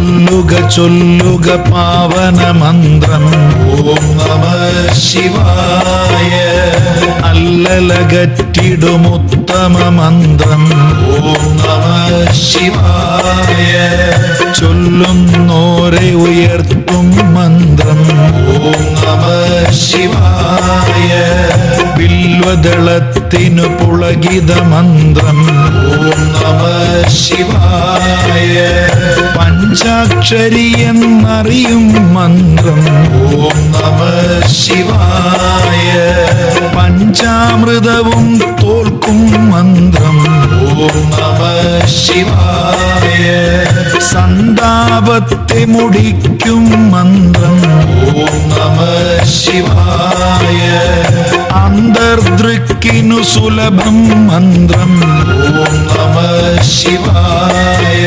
ചൊല്ലുക ചൊല്ലുക പാവന മന്ത്രം. ഓം നമ ശിവായ. അല്ലലകറ്റിടുമുത്തമ മന്ത്രം. ഓം നമ ശിവായ. ചൊല്ലുന്നോരെ ഉയർത്തും മന്ത്രം. ഓം നമ ശിവായ. ബില്വദളത്തിനു പുളകിത മന്ത്രം. ഓം നമ ശിവായ. പഞ്ചാക്ഷരി എന്നറിയും മന്ത്രം. ഓം നമ ശിവായ. പഞ്ചാമൃതവും തോൽക്കും മന്ത്രം. ഓം നമ ശിവായ. സന്താപത്തെ മുടിക്കും മന്ത്രം. ഓം നമ ശിവായ. അന്തർദൃക്കിനു സുലഭം മന്ത്രം. ഓം നമ ശിവായ.